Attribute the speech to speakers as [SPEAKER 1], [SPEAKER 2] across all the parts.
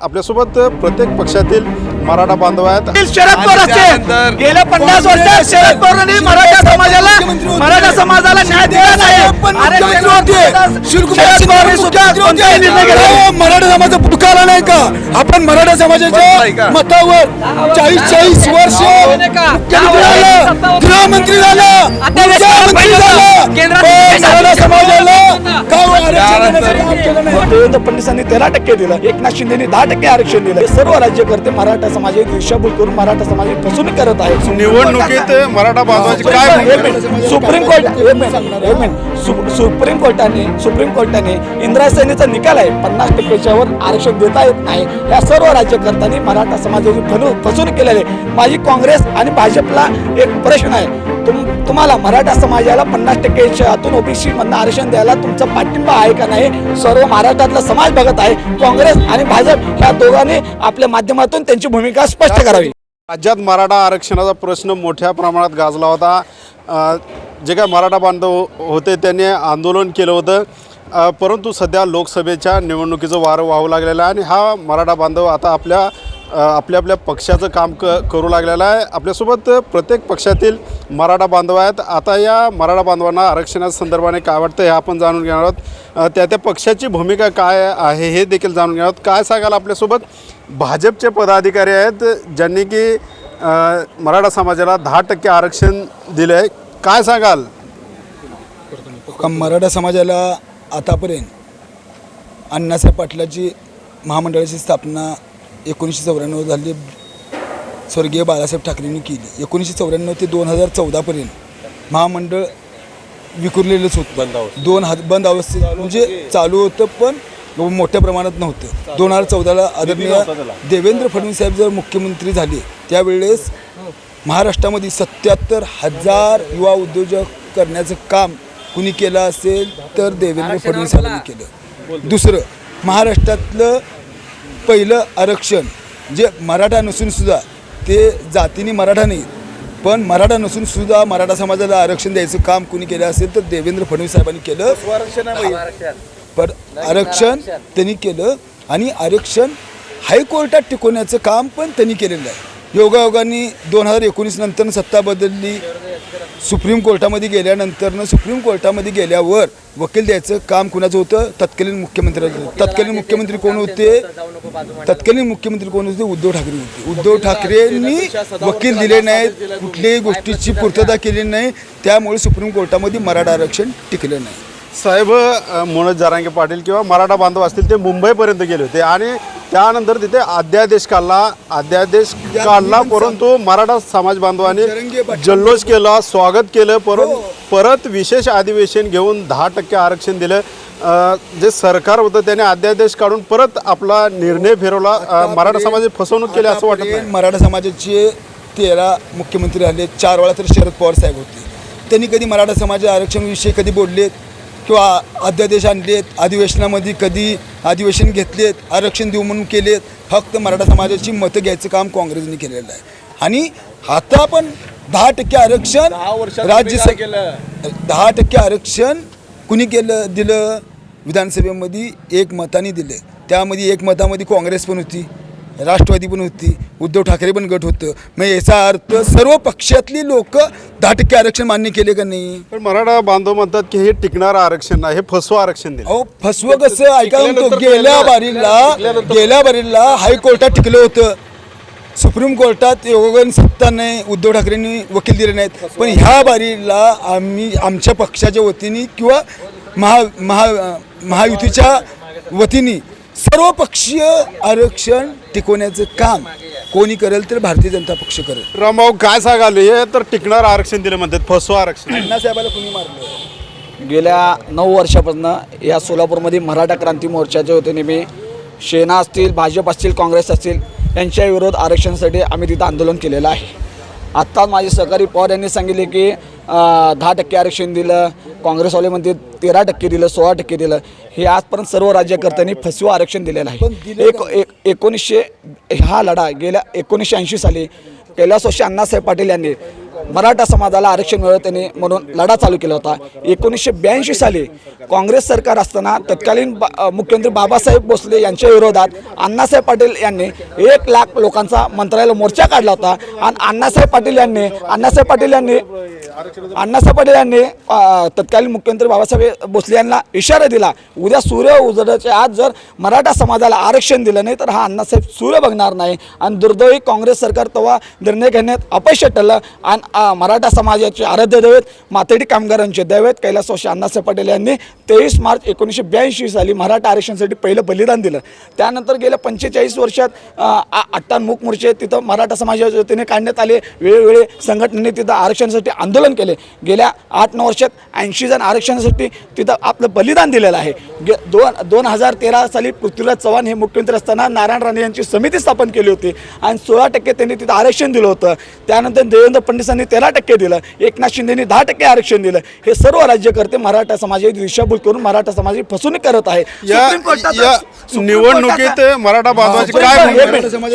[SPEAKER 1] आपल्यासोबत प्रत्येक पक्षातील मराठा बांधव आहेत.
[SPEAKER 2] शरद पवार गेल्या पन्नास वर्षात शरद पवारांनी मराठा समाजाला मराठा समाजाला न्याय दिला नाही.
[SPEAKER 3] मराठा समाजाचा पुकारा नाही का? आपण मराठा समाजाच्या मतावर चाळीस चाळीस वर्ष गृहमंत्री झालं मराठा समाजाला नाही?
[SPEAKER 2] देवेंद्र फडणवीसांनी तेरा टक्के दिलं. एकनाथ शिंदेनी दहा टक्के आरक्षण दिलं सर्व राज्यकर्ते मराठा समाजाची दिशाभूल करून मराठा समाजाची फसवणूक करत आहेत.
[SPEAKER 1] निवडणुकीत मराठा बांधवाची काय. आहे?
[SPEAKER 2] सुप्रीम कोर्ट सुप्रीम कोर्टाने सुप्रीम कोर्टाने इंदिरा सेनेचा निकाल आहे. पन्नास टक्केच्या वर आरक्षण देता येत नाही. या सर्व राज्यकर्त्यांनी मराठा समाजाची फसवणूक केलेली आहे. माझी काँग्रेस आणि भाजपला एक प्रश्न आहे. तुम तुम्हाला मराठा समाजाला पन्नास टक्केच्या आतून ओबीसी मधनं आरक्षण द्यायला तुमचा पाठिंबा आहे का नाही? सर्व महाराष्ट्रातला समाज बघत आहे. काँग्रेस आणि भाजप ह्या दोघांनी आपल्या माध्यमातून त्यांची भूमिका स्पष्ट करावी.
[SPEAKER 1] राज्यात मराठा आरक्षणाचा प्रश्न मोठ्या प्रमाणात गाजला होता. जे काय मराठा बांधव होते त्यांनी आंदोलन केलं होतं. परंतु सध्या लोकसभेच्या निवडणुकीचं वारं वाहू लागलेलं आहे आणि हा मराठा बांधव आता आपल्या आपल्या आपल्या पक्षाचं काम क करू लागलेलं आहे. आपल्यासोबत प्रत्येक पक्षातील मराठा बांधव आहेत. आता या मराठा बांधवांना आरक्षणा संदर्भाने काय वाटतं हे आपण जाणून घेणार आहोत. त्या त्या पक्षाची भूमिका काय आहे हे देखील जाणून घेणार आहोत. काय सांगाल आपल्यासोबत? भाजपचे पदाधिकारी आहेत ज्यांनी की मराठा समाजाला दहा टक्के आरक्षण दिलं आहे काय सांगाल?
[SPEAKER 3] का मराठा समाजाला आतापर्यंत अण्णासाहेब पाटलाची महामंडळाची स्थापना एकोणीसशे चौऱ्याण्णव झाली. स्वर्गीय बाळासाहेब ठाकरेंनी केली. एकोणीसशे चौऱ्याण्णव ते दोन हजार चौदापर्यंत महामंडळ विखुरलेलंच होतं. दोन हात बंद अवस्थेत. म्हणजे चालू होतं पण मोठ्या प्रमाणात नव्हतं. दोन हजार चौदाला आदरणीय देवेंद्र फडणवीस साहेब जर मुख्यमंत्री झाले त्यावेळेस महाराष्ट्रामध्ये सत्याहत्तर हजार युवा उद्योजक करण्याचं काम कुणी केलं असेल तर देवेंद्र फडणवीस साहेबांनी केलं. दुसरं महाराष्ट्रातलं पहिलं आरक्षण जे मराठा नसून सुद्धा ते जातीने मराठा नाही पण मराठा नसून सुद्धा मराठा समाजाला आरक्षण द्यायचं काम कुणी केलं असेल तर देवेंद्र फडणवीस साहेबांनी केलं. पण आरक्षण त्यांनी केलं आणि आरक्षण हायकोर्टात टिकवण्याचं काम पण त्यांनी केलेलं आहे. योगायोगाने दोन हजार एकोणीस नंतर सत्ता बदलली. सुप्रीम कोर्टामध्ये गेल्यानंतरनं सुप्रीम कोर्टामध्ये गेल्यावर वकील द्यायचं काम कुणाचं होतं? तत्कालीन मुख्यमंत्र्याचं तत्कालीन मुख्यमंत्री कोण होते? तत्कालीन मुख्यमंत्री कोण होते? उद्धव ठाकरे होते. उद्धव ठाकरेंनी वकील दिले नाहीत कुठल्याही गोष्टीची पूर्तता केली नाही. त्यामुळे सुप्रीम कोर्टामध्ये मराठा आरक्षण टिकलं नाही.
[SPEAKER 1] साहेब मनोज जारांगे पाटील किंवा मराठा बांधव असतील ते मुंबईपर्यंत गेले होते आणि त्यानंतर तिथे अध्यादेश काढला. अध्यादेश काढला परंतु मराठा समाज बांधवांनी जल्लोष केला स्वागत केलं परंतु परत विशेष अधिवेशन घेऊन दहा टक्के आरक्षण दिलं. जे सरकार होतं त्याने अध्यादेश काढून परत आपला निर्णय फिरवला. मराठा समाजाची फसवणूक केली असं वाटत
[SPEAKER 3] मराठा समाजाचे तेरा मुख्यमंत्री आले. चार वेळा तर शरद पवार साहेब होते. त्यांनी कधी मराठा समाज आरक्षणाविषयी कधी बोललेत? किंवा अध्यादेश आणलेत अधिवेशनामध्ये कधी अधिवेशन घेतलेत आरक्षण देऊ म्हणून केलेत फक्त मराठा समाजाची मतं घ्यायचं काम काँग्रेसने केलेलं आहे. आणि आता पण दहा टक्के आरक्षण राज्यसभा दहा टक्के आरक्षण कुणी केलं दिलं? विधानसभेमध्ये एक मताने दिलं. त्यामध्ये एक मतामध्ये काँग्रेस पण होती. राष्ट्रवादी पण होती उद्धव ठाकरे पण गट होतं. मग याचा अर्थ सर्व पक्षातली लोक दहा टक्के आरक्षण मान्य केले का नाही?
[SPEAKER 1] पण मराठा बांधव म्हणतात की हे टिकणारं आरक्षण नाही हे फसवं आरक्षण दिलं.
[SPEAKER 3] अहो फसवं कसं? ऐका म्हणतो गेल्या बारीला गेल्या बारीला हायकोर्टात टिकलं होतं. सुप्रीम कोर्टात योगन सत्ता नाही उद्धव ठाकरेंनी वकील दिले नाहीत. पण ह्या बारीला आम्ही आमच्या पक्षाच्या वतीने किंवा महा महा महायुतीच्या वतीने सर्वपक्षीय आरक्षण टिकवण्याचं काम कोणी करेल तर भारतीय जनता पक्ष करेल.
[SPEAKER 1] रामभाऊ काय सांगाल? हे तर टिकणार आरक्षण दिलं म्हणतात फसवं आरक्षण.
[SPEAKER 3] अण्णासाहेबाला कोणी मारलं?
[SPEAKER 2] गेल्या नऊ वर्षापासून या सोलापूरमध्ये मराठा क्रांती मोर्चाचे होते नेहमी सेना असतील भाजप असतील काँग्रेस असतील यांच्या विरोध आरक्षणासाठी आम्ही तिथं आंदोलन केलेलं आहे. आत्ता माझे सहकारी पवार यांनी सांगितले की दहा टक्के आरक्षण दिलं काँग्रेसवाले म्हणते तेरा टक्के दिलं सोळा टक्के दिलं. हे आजपर्यंत सर्व राज्यकर्त्यांनी फसवं आरक्षण दिलेलं आहे. एक एक एकोणीसशे हा लढा गेल्या एकोणीसशे ऐंशी साली कैलास वर्षी अण्णासाहेब पाटील यांनी मराठा समाजाला आरक्षण मिळत त्यांनी म्हणून लढा चालू केला होता. एकोणीसशे ब्याऐंशी साली काँग्रेस सरकार असताना तत्कालीन बा मुख्यमंत्री बाबासाहेब भोसले यांच्या विरोधात अण्णासाहेब पाटील यांनी एक लाख लोकांचा मंत्रालयाला मोर्चा काढला होता. आणि अण्णासाहेब पाटील यांनी अण्णासाहेब पाटील यांनी अण्णासाहेब पाटील यांनी तत्कालीन मुख्यमंत्री बाबासाहेब भोसले यांना इशारा दिला उद्या सूर्य उजडाच्या आज जर मराठा समाजाला आरक्षण दिलं नाही तर हा अण्णासाहेब सूर्य बघणार नाही. आणि दुर्दैवी काँग्रेस सरकार तेव्हा निर्णय घेण्यात अपयश ठरलं आणि मराठा समाजाचे आराध्य दैवत मातेडी कामगारांचे दैवत कैलासवासी अण्णासाहेब पाटील यांनी तेवीस मार्च एकोणीसशे ब्याऐंशी साली मराठा आरक्षणासाठी पहिलं बलिदान दिलं. त्यानंतर गेल्या पंचेचाळीस वर्षात अट्टान मूक मोर्चे तिथं मराठा समाजाच्या वतीने काढण्यात आले. वेळोवेळी संघटनेने तिथं आरक्षणासाठी आंदोलन केले. गेल्या आठ नऊ वर्षात ऐंशी जण आरक्षणासाठी तिथं आपलं बलिदान दिलेलं आहे. गे दोन दोन हजार तेरा साली पृथ्वीराज चव्हाण हे मुख्यमंत्री असताना नारायण राणे यांची समिती स्थापन केली होती आणि सोळा टक्के त्यांनी तिथं आरक्षण दिलं होतं. त्यानंतर देवेंद्र फडणवीसांनी तेरा टक्के दिलं एकनाथ शिंदेनी दहा टक्के आरक्षण दिलं. हे सर्व राज्यकर्ते मराठा समाजाची दिशाभूल करून मराठा समाजाची फसवणूक करत आहे.
[SPEAKER 1] निवडणुकीत मराठा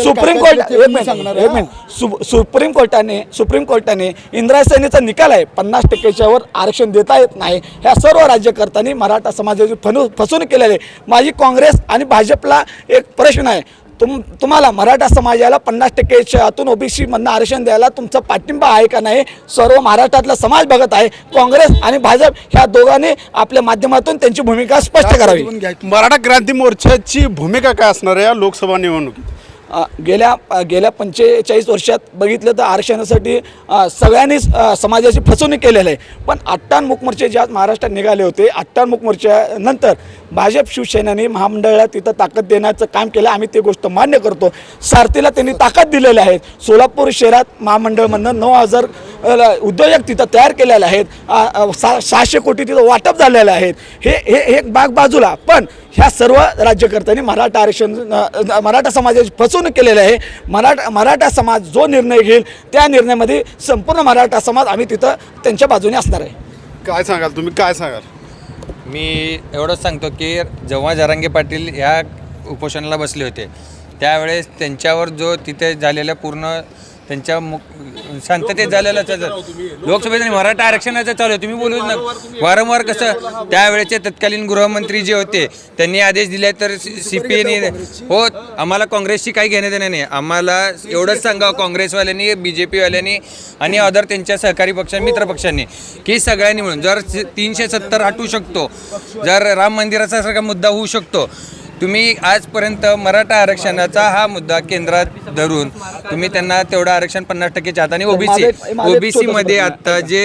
[SPEAKER 2] सुप्रीम कोर्ट- सुप्रीम कोर्टाने सुप्रीम कोर्टाने इंदिरा सेनेचा निकाल आहे पन्नास टक्केच्या वर आरक्षण देता येत नाही. ह्या सर्व राज्यकर्त्यांनी मराठा समाजाची फनु फसवणूक केलेली. आहे माझी काँग्रेस आणि भाजपला एक प्रश्न आहे. तुम तुम्हाला मराठा समाजाला पन्नास टक्केच्या आतून ओबीसी मधनं आरक्षण द्यायला तुमचा पाठिंबा आहे का नाही? सर्व महाराष्ट्रातला समाज बघत आहे. काँग्रेस आणि भाजप ह्या दोघांनी आपल्या माध्यमातून त्यांची भूमिका स्पष्ट करावी.
[SPEAKER 1] मराठा क्रांती मोर्चाची भूमिका काय असणार आहे या लोकसभा निवडणुकीत?
[SPEAKER 2] गेल्या गेल्या पंचेचाळीस वर्षात बघितलं तर आरक्षणासाठी सगळ्यांनीच समाजाची फसवणूक केलेली आहे. पण अट्टान मुकमोर्चे ज्या महाराष्ट्रात निघाले होते अट्टान मुकमोर्च्यानंतर भाजप शिवसेनेने महामंडळाला तिथं ताकद देण्याचं काम केलं. आम्ही ती गोष्ट मान्य करतो. सारथीला त्यांनी ताकद दिलेली आहे. सोलापूर शहरात महामंडळमधनं नऊ हजार उद्योजक तिथं तयार केलेले आहेत. सा सहाशे कोटी तिथं वाटप झालेले आहेत हे हे हे एक बाग बाजूला. पण ह्या सर्व राज्यकर्त्यांनी मराठा आरक्षण मराठा समाजाची फसवणूक केलेली आहे. मराठा मराठा समाज जो निर्णय घेईल त्या निर्णयामध्ये संपूर्ण मराठा समाज आम्ही तिथं त्यांच्या बाजूने असणार आहे.
[SPEAKER 1] काय सांगाल? तुम्ही काय सांगाल?
[SPEAKER 4] मी एवढंच सांगतो की जेव्हा जरांगे पाटील ह्या उपोषणाला बसले होते त्यावेळेस त्यांच्यावर जो तिथे झालेला पूर्ण त्यांच्या शांततेत झालेलं लोकसभेत आणि मराठा आरक्षणाचं चालू आहे. तुम्ही बोलू ना. वारंवार कसं त्यावेळेचे तत्कालीन गृहमंत्री जे होते त्यांनी आदेश दिले तर सी पी एने हो आम्हाला काँग्रेसशी काही घेणे देणं नाही. आम्हाला एवढंच सांगावं काँग्रेसवाल्यांनी बी जे पीवाल्यांनी आणि अदर त्यांच्या सहकारी पक्ष मित्र पक्षांनी की सगळ्यांनी मिळून जर तीनशे सत्तर हटू शकतो जर राम मंदिराचा सारखा मुद्दा होऊ शकतो तुम्ही आजपर्यंत मराठा आरक्षणाचा हा मुद्दा केंद्रात धरून तुम्ही त्यांना तेवढं आरक्षण पन्नास टक्केच्या हाताने ओबीसी ओबीसी मध्ये आता जे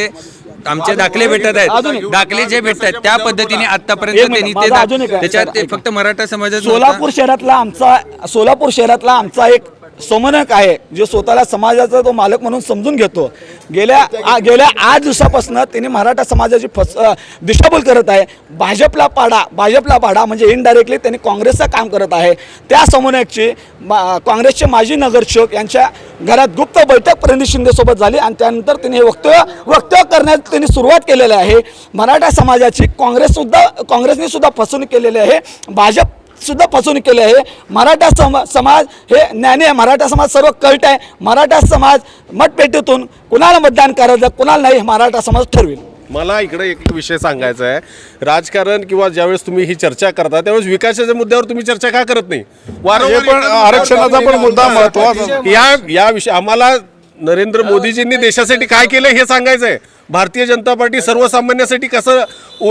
[SPEAKER 4] आमचे दाखले भेटत आहेत दाखले जे भेटत आहेत त्या पद्धतीने आतापर्यंत त्यांनी ते. त्याच्यात ते. फक्त मराठा समाजात
[SPEAKER 2] सोलापूर शहरातला आमचा सोलापूर शहरातला आमचा एक सोमनक आहे जो स्वतःला समाजाचा तो मालक म्हणून समजून घेतो. गेल्या आ- गेल्या आठ दिवसापासून त्यांनी मराठा समाजाची फस दिशाभूल करत आहे. भाजपला पाडा भाजपला पाडा म्हणजे इनडायरेक्टली त्यांनी काँग्रेसचं काम करत आहे. त्या समन्वयकची मा- काँग्रेसचे माजी नगरसेवक यांच्या घरात गुप्त बैठक प्रणित शिंदेसोबत झाली आणि त्यानंतर त्यांनी हे वक्तव्य वक्तव्य करण्यास त्यांनी सुरुवात केलेली आहे. मराठा समाजाची काँग्रेससुद्धा काँग्रेसने सुद्धा फसवणूक केलेली आहे. भाजप सुद्धा फसवणूक केली आहे. मराठा सम समाज हे ज्ञानी आहे. मराठा समाज सर्व कल्ट आहे. मराठा समाज मतपेटीतून कुणाला मतदान करायचं कुणाला नाही हे मराठा समाज ठरवेल.
[SPEAKER 5] मला इकडे एक विषय सांगायचा आहे. राजकारण किंवा ज्यावेळेस तुम्ही ही चर्चा करता त्यावेळेस विकासाच्या मुद्द्यावर तुम्ही चर्चा का करत नाही?
[SPEAKER 1] हे पण आरक्षणाचा पण मुद्दा महत्त्वाचा
[SPEAKER 5] या या विषय आम्हाला नरेंद्र मोदीजींनी देशासाठी काय केलं हे सांगायचं आहे भारतीय जनता पार्टी सर्वसामान्यासाठी कसं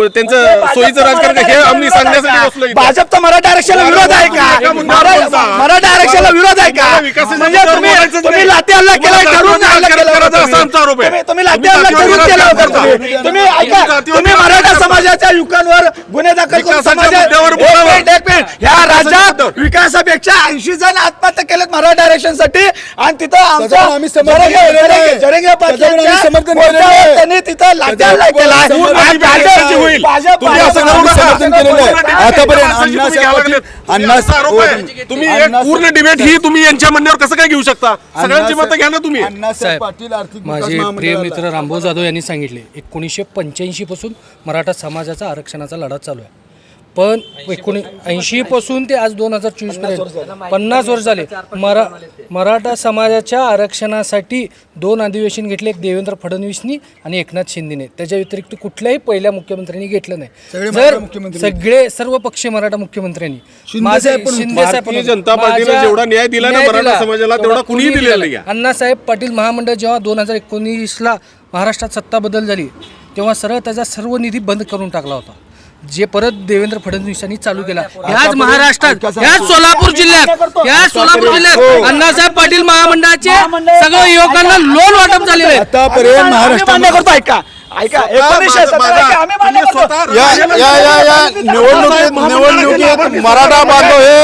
[SPEAKER 5] त्यांचं सोयीचं राजकारण हे आम्ही सांगण्यासाठी.
[SPEAKER 2] भाजपचा मराठा आरक्षणाला विरोध आहे का. मराठा आरक्षणाला विरोध आहे का म्हणजे तुम्ही. लाठी हल्ला केला
[SPEAKER 5] आमचा आहे.
[SPEAKER 2] तुम्ही- तुम्ही लाठी
[SPEAKER 5] तुम्ही
[SPEAKER 2] हल्ला ठरवून केला होता
[SPEAKER 5] करता.
[SPEAKER 2] तुम्ही तुम्ही
[SPEAKER 5] तुम्ही
[SPEAKER 2] ऐका तुम्ही. मराठा समाजाच्या युवकांवर गुन्हे दाखल करून मिनिट. ह्या राज्यात विकासापेक्षा ऐंशी जण आत्महत्या केलेत मराठा आरक्षणसाठी आणि तिथं आमच्या
[SPEAKER 3] त्याच्यावर आम्ही समर्थन समर्थन.
[SPEAKER 2] त्यांनी तिथं हल्ला केला.
[SPEAKER 5] तुम्ही असं करू नका. पूर्ण
[SPEAKER 3] आतापर्यंत
[SPEAKER 5] तुम्ही एक डिबेट ही तुम्ही यांच्या म्हणण्यावर कसं काय घेऊ शकता? सगळ्यांची मतं घ्या ना तुम्ही.
[SPEAKER 3] अण्णासाहेब पाटील आर्थिक विकास
[SPEAKER 6] माझे प्रिय मित्र रामभाऊ जाधव यांनी सांगितले एकोणीसशे पंच्याऐंशी पासून मराठा समाजाचा आरक्षणाचा लढा चालू आहे. पण एकोणी ऐंशीपासून ते आज दोन हजार चोवीसपर्यंत पन्नास वर्ष झाले. मरा मराठा समाजाच्या आरक्षणासाठी दोन अधिवेशन घेतले. एक देवेंद्र फडणवीसनी आणि एकनाथ शिंदेने. त्याच्या व्यतिरिक्त कुठल्याही पहिल्या मुख्यमंत्र्यांनी घेतलं नाही. जर सगळे सर्व पक्षीय मराठा मुख्यमंत्र्यांनी.
[SPEAKER 3] शिंदे
[SPEAKER 6] माझे-.
[SPEAKER 5] जनता जेवढा न्याय दिला ना मराठा समाजाला, तेवढा कुणीही
[SPEAKER 6] कुणीही
[SPEAKER 5] दिलेला नाही.
[SPEAKER 6] अण्णासाहेब पाटील महामंडळ जेव्हा दोन हजार एकोणीसला महाराष्ट्रात सत्ता बदल झाली तेव्हा सरळ त्याचा सर्व निधी बंद करून टाकला होता. जे परत देवेंद्र फडणवीसांनी चालू केला. ह्याच महाराष्ट्रात ह्याच सोलापूर जिल्ह्यात ह्याच सोलापूर जिल्ह्यात अण्णासाहेब पाटील महामंडळाचे सगळं युवकांना लोन वाटप झालेलं आहे.
[SPEAKER 3] आतापर्यंत
[SPEAKER 2] करतो ऐका ऐका एकोणीसशे सत्तर ऐका, आम्ही मान्य करतो.
[SPEAKER 1] या या या या निवडणुकीत निवडणुकीत मराठा बांधव हे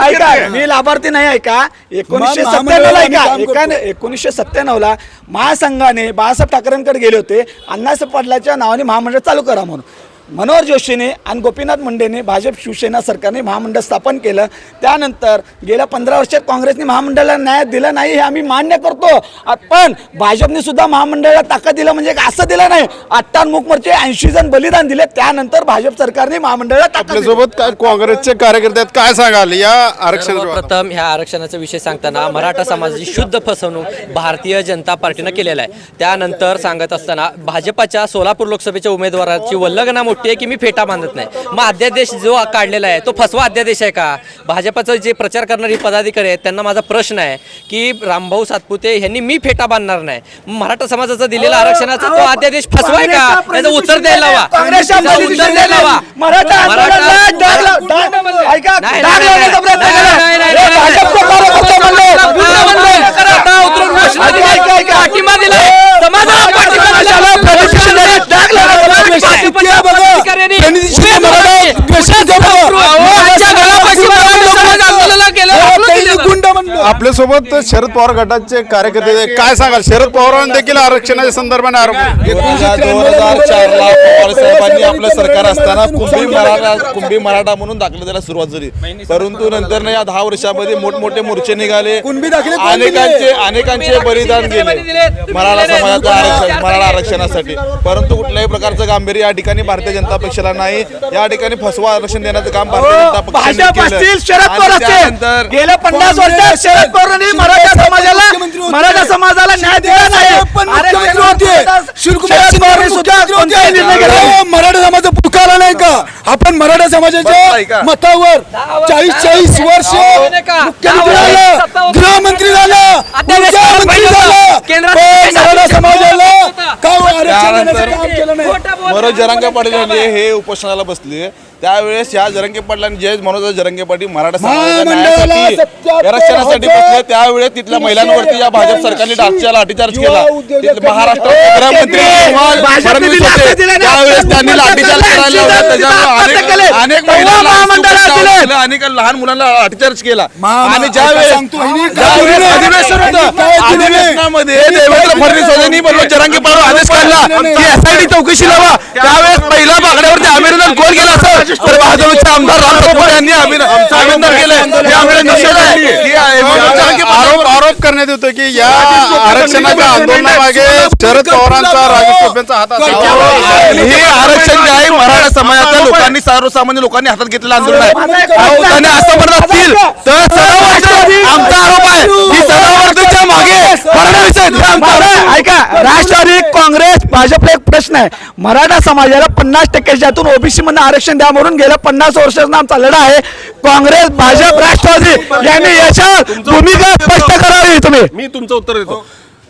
[SPEAKER 2] ऐका. मी लाभार्थी नाही ऐका एकोणीसशे सत्त्याण्णवला
[SPEAKER 3] महामंडळाने
[SPEAKER 2] ऐका
[SPEAKER 3] काम करतो.
[SPEAKER 2] एका एकोणीसशे सत्त्याण्णवला महासंघाने बाळासाहेब ठाकरेंकडे गेले होते अण्णासाहेब पाटलाच्या नावाने महामंडळ चालू करा म्हणून मनोहर जोशीने आणि गोपीनाथ मुंडेने भाजप शिवसेना सरकारने महामंडळ स्थापन केलं. त्यानंतर गेल्या पंधरा वर्षात काँग्रेसने महामंडळाला न्याय दिला नाही हे आम्ही मान्य करतो. पण भाजपने सुद्धा महामंडळाला ताकद दिलं म्हणजे असं दिलं नाही. अट्टान मुखमोर्चे ऐंशी जण बलिदान दिले. त्यानंतर भाजप सरकारने महामंडळाला.
[SPEAKER 1] आपल्यासोबत काय काँग्रेसचे कार्यकर्ते काय सांगाल? या आरक्षणाच्या बाबतीत?
[SPEAKER 7] सर्वप्रथम ह्या आरक्षणाचा विषय सांगताना मराठा समाजाची शुद्ध फसवणूक भारतीय जनता पार्टीनं केलेला आहे. त्यानंतर सांगत असताना भाजपाच्या सोलापूर लोकसभेच्या उमेदवाराची वल्लगना मोठी आहे की मी फेटा बांधत नाही मग अध्यादेश जो काढलेला आहे तो फसवा अध्यादेश आहे का भाजपाचं जे प्रचार करणारी पदाधिकारी आहेत त्यांना माझा प्रश्न आहे की रामभाऊ सातपुते यांनी मी फेटा बांधणार नाही मराठा समाजाचा दिलेला आरक्षणाचा तो अध्यादेश फसवाय का त्याचं उत्तर द्यायला हवा उत्तर द्यायला हवा
[SPEAKER 2] मराठा डाग- ऐका,
[SPEAKER 7] नाही,
[SPEAKER 2] डाग
[SPEAKER 7] नाही,
[SPEAKER 2] लावण्याचा प्रयत्न
[SPEAKER 7] नाही,
[SPEAKER 2] केला.
[SPEAKER 7] नाही, नाही,
[SPEAKER 2] हे
[SPEAKER 7] नाही, नाही.
[SPEAKER 2] भाजपचं कार्यकर्ते म्हणले, दुसरं म्हणले.
[SPEAKER 7] आता उतरून घोषणा दिली.
[SPEAKER 2] ऐका, ऐका.
[SPEAKER 7] पाठिंबा दिला. समाजाला पाठिंबा दिला.
[SPEAKER 2] समाजाला प्रतिष्ठा दिली. डाग लावण्याचा प्रयत्न केला.
[SPEAKER 7] भाजपच्या पदाधिकाऱ्यांनी
[SPEAKER 3] प्रणितीशिवाय मराठा द्वेषात जगलं.
[SPEAKER 7] आजच्या घरापाशी मराठा समाज आंदोलनाला गेलं. आपलं
[SPEAKER 3] पहिली
[SPEAKER 7] केलं.
[SPEAKER 3] गुंड म्हणलं
[SPEAKER 1] आपल्यासोबत शरद पवार गटाचे कार्यकर्ते. काय सांगाल? शरद पवारांनी देखील आरक्षणाच्या संदर्भाने आरोप.
[SPEAKER 8] दोन हजार चारला पवार साहेबांनी आपलं सरकार असताना कुंभी मराठा कुंभी मराठा म्हणून दाखल द्यायला सुरुवात झाली. परंतु नंतर या दहा वर्षामध्ये मोठमोठे मोर्चे निघाले. अनेकांचे? अनेकांचे बलिदान गेले. मराठा समाजाचं आरक्षण मराठा आरक्षणासाठी. परंतु कुठल्याही प्रकारचं गांभीर्य या ठिकाणी भारतीय जनता पक्षाला नाही. या ठिकाणी फसवा आरक्षण देण्याचं काम भारतीय जनता पक्षाने
[SPEAKER 2] भाजप असतील
[SPEAKER 8] केलं
[SPEAKER 2] गेल्या पन्नास वर्षात मराठा समाजाला मराठा समाजाला न्याय दिला नाही.
[SPEAKER 3] पण
[SPEAKER 2] अरे
[SPEAKER 3] मुख्यमंत्री होते. शिवकुमार शिंदे
[SPEAKER 2] सुद्धा कोणताही निर्णय. घेतला.
[SPEAKER 3] अहो, मराठा समाज पुकारा नाही का? आपण मराठा समाजाच्या. मतावर चाळीस चाळीस वर्ष मुख्यमंत्री झालं गृहमंत्री झालं मुख्यमंत्री झालं. मराठा समाजाला का आरक्षण देण्याचं काम केलं नाही?
[SPEAKER 8] मनोज जरांगे पाटील यांनी हे उपोषणाला बसले त्यावेळेस या जरंगे पाटलांनी जे मनोज जरंगे पाटील मराठा समाजाच्या न्यायासाठी आरक्षणासाठी बसले त्यावेळेस तिथल्या महिलांवरती या भाजप सरकारने डाकच्या लाठीचार्ज केला
[SPEAKER 3] उद्योजक
[SPEAKER 8] तिथले महाराष्ट्र
[SPEAKER 2] ए,
[SPEAKER 8] गृहमंत्री फडणवीस होते. त्यावेळेस त्यांनी लाठीचार्ज करायला लावला त्याच्यामुळे. अनेक. झालं, अनेक लहान मुलांना लाठीचार्ज केला आणि ज्यावेळेस? अधिवेशन होतं? अधिवेशनामध्ये देवेंद्र? फडणवीस यांनी मनोज जरांगे पाटील आदेश काढला की एसआयटी चौकशी लावा त्यावेळेस पहिल्या बागड्यावरती आमिरनं गोल केला असं तर भाजपचे आमदार राम ठाकूर यांनी अभिनंदन केलं हे
[SPEAKER 1] आरोप आरोप करण्यात येतो की या आरक्षणाच्या आंदोलनामागे शरद पवारांचा राजेश टोपेंचा हात
[SPEAKER 8] हे आरक्षण जे आहे मराठा समाजाच्या लोकांनी सर्वसामान्य लोकांनी हातात घेतलेलं आंदोलन आहे असं म्हणत असतील तर सदावर्त आमचा आरोप आहे की मागे फडणवीस
[SPEAKER 2] ऐका राष्ट्रवादी काँग्रेस भाजपला एक प्रश्न आहे. मराठा समाजाला पन्नास टक्के ज्यातून ओबीसी मधून आरक्षण द्या म्हणून गेल्या पन्नास वर्षाचा आमचा लढा आहे. काँग्रेस भाजप राष्ट्रवादी यांनी याच्यावर भूमिका स्पष्ट करावी तुम्ही.
[SPEAKER 5] मी तुमचं उत्तर देतो.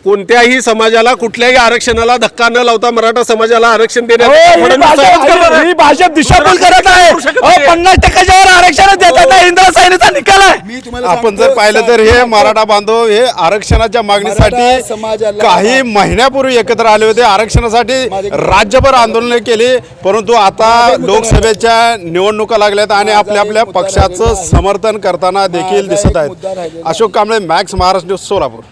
[SPEAKER 5] कोणत्याही समाजाला कुठल्याही आरक्षणाला धक्का न लावता मराठा समाजाला आरक्षण
[SPEAKER 2] हो,
[SPEAKER 5] देण्यात
[SPEAKER 2] ही. ही दिशाभूल करत आहे. पन्नास टक्क्याच्या वर आरक्षण देतात नाही इंद्र सैनीचा निकाल आहे.
[SPEAKER 3] मी तुम्हाला
[SPEAKER 1] आपण जर पाहिलं तर हे मराठा बांधव हे आरक्षणाच्या
[SPEAKER 3] मराठा
[SPEAKER 1] मागणीसाठी काही महिन्यापूर्वी एकत्र आले होते. आरक्षणासाठी राज्यभर आंदोलने केली परंतु आता लोकसभेच्या निवडणुका लागल्यात आणि आपल्या आपल्या पक्षाचं समर्थन करताना देखील दिसत आहेत. Ashok Kamble Max Maharashtra news Solapur.